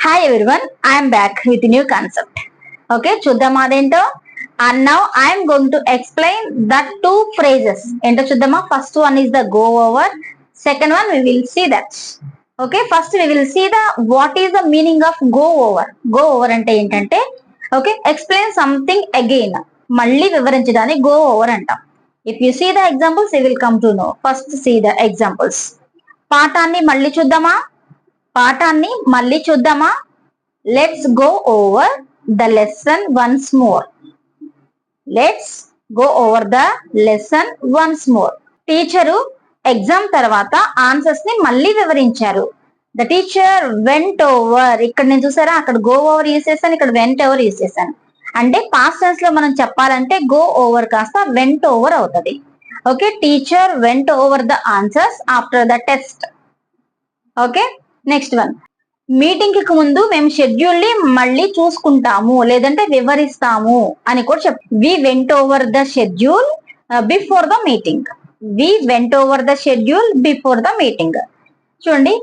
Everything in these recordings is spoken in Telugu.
Hi everyone I'm back with new concept okay చూద్దామా అదేంటో? And now I'm going to explain that two phrases ఏంటో చూద్దామా? First one is the go over second one we will see that okay first we will see the what is the meaning of go over go over అంటే ఏంటంటే ఓకే ఎక్స్ప్లెయిన్ సంథింగ్ అగైన్ మళ్ళీ వివరించడానికి గో ఓవర్ అంటాం. If you see the examples you will come to know first see the examples పాఠాన్ని మళ్ళీ చూద్దామా? పాఠాన్ని మళ్ళీ చూద్దామా? Let's go over the lesson once more let's go over the lesson once more teacher exam తర్వాత ఆన్సర్స్ని మళ్ళీ వివరించారు. ద టీచర్ వెంట్ ఓవర్ ఇక్కడ నేను చూసారా? అక్కడ గో ఓవర్ యూస్ చేశాను ఇక్కడ వెంట్ ఓవర్ యూస్ చేశాను. అంటే పాస్ట్ టెన్స్లో మనం చెప్పాలంటే గో ఓవర్ కాస్త వెంట్ ఓవర్ అవుతుంది. Okay teacher went over the answers after the test okay next one మీటింగ్కి ముందు మేము షెడ్యూల్ని మళ్ళీ చూసుకుంటాము లేదంటే వివరిస్తాము అని కూడా చెప్ we went over the schedule before the meeting we went over the schedule before the meeting చూడండి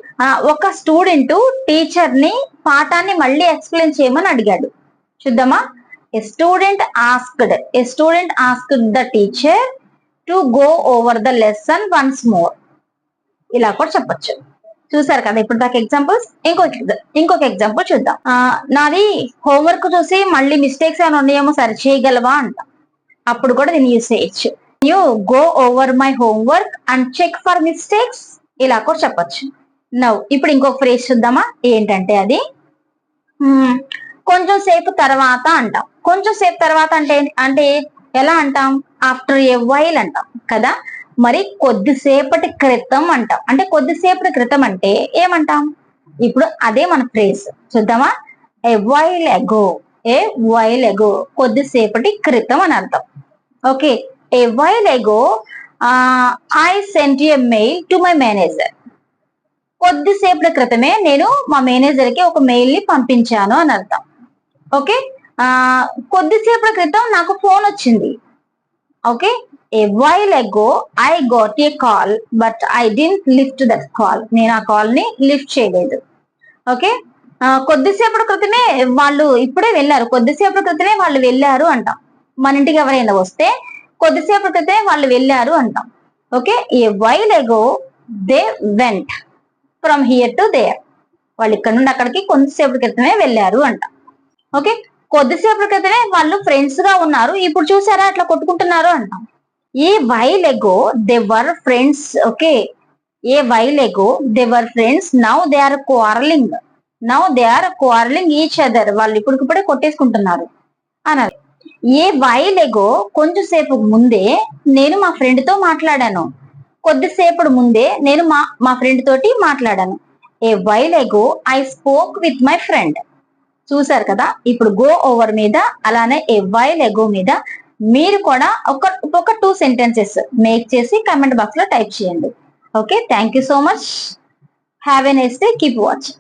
ఒక స్టూడెంట్ టీచర్ని పాఠాన్ని మళ్ళీ ఎక్స్ప్లెయిన్ చేయమని అడిగాడు. చూద్దామా? A student asked a student asked the teacher to go over the lesson once more ఇలా కూడా చెప్పొచ్చు. చూసారు కదా ఇప్పుడు దాకా ఎగ్జాంపుల్స్ ఇంకొక ఇంకొక ఎగ్జాంపుల్ చూద్దాం. నాది హోంవర్క్ చూసి మళ్ళీ మిస్టేక్స్ ఏమైనా ఉన్నాయేమో సరి చేయగలవా అంట. అప్పుడు కూడా దీన్ని యూస్ చేయొచ్చు. You go over my homework and check for mistakes ఇలా కూడా చెప్పొచ్చు. నవ్వు ఇప్పుడు ఇంకొక ఫ్రేజ్ చూద్దామా? ఏంటంటే అది? కొంచెం సేపు తర్వాత అంటాం. కొంచెం సేపు తర్వాత అంటే ఏంటి- అంటే ఎలా అంటాం? ఆఫ్టర్ ఏ వైల్ అంటాం కదా? మరి కొద్దిసేపటి క్రితం అంటాం. అంటే కొద్దిసేపటి క్రితం అంటే ఏమంటాం? ఇప్పుడు అదే మన ఫ్రేజ్ చూద్దామా? A while ago a while ago కొద్దిసేపటి క్రితం అని అర్థం. Okay a while ago I sent a mail to my manager కొద్దిసేపటి క్రితమే నేను మా మేనేజర్కి ఒక మెయిల్ని పంపించాను అని అర్థం. ఓకే ఆ కొద్దిసేపటి క్రితం నాకు ఫోన్ వచ్చింది. Okay a while ago I got a call but I didn't lift that call నేను ఆ కాల్ని లిఫ్ట్ చేయలేదు. ఓకే కొద్దిసేపటి క్రితమే వాళ్ళు ఇప్పుడే వెళ్ళారు. కొద్దిసేపటి క్రితమే వాళ్ళు వెళ్ళారు అంటాం. మన ఇంటికి ఎవరైనా వస్తే కొద్దిసేపటి క్రితమే వాళ్ళు వెళ్ళారు అంటాం. Okay a while ago they went from here to there వాళ్ళు ఇక్కడ నుండి అక్కడికి కొద్దిసేపటి క్రితమే వెళ్ళారు అంటాం. ఓకే కొద్దిసేపటి క్రితమే వాళ్ళు ఫ్రెండ్స్గా ఉన్నారు. ఇప్పుడు చూసారా? అట్లా కొట్టుకుంటున్నారు అంటాం. A while ago they were friends okay a while ago they were friends now they are quarrelling now they are quarrelling each other వాళ్ళు ఇప్పటికిప్పుడే కొట్టేసుకుంటున్నారు. అన్నారు. ఏ వైల్ ఎగో కొంచెం సేపు ముందే నేను మా ఫ్రెండ్తో మాట్లాడాను. కొద్దిసేపటి ముందే నేను మా మా ఫ్రెండ్ తోటి మాట్లాడాను. A while ago I spoke with my friend చూసారు కదా? ఇప్పుడు గో ఓవర్ మీద అలానే ఏ వైల్ ఎగో మీద మీరు కూడా ఒక ఒక టూ సెంటెన్సెస్ మేక్ చేసి కమెంట్ బాక్స్లో టైప్ చేయండి. Okay thank you so much have a next day keep watching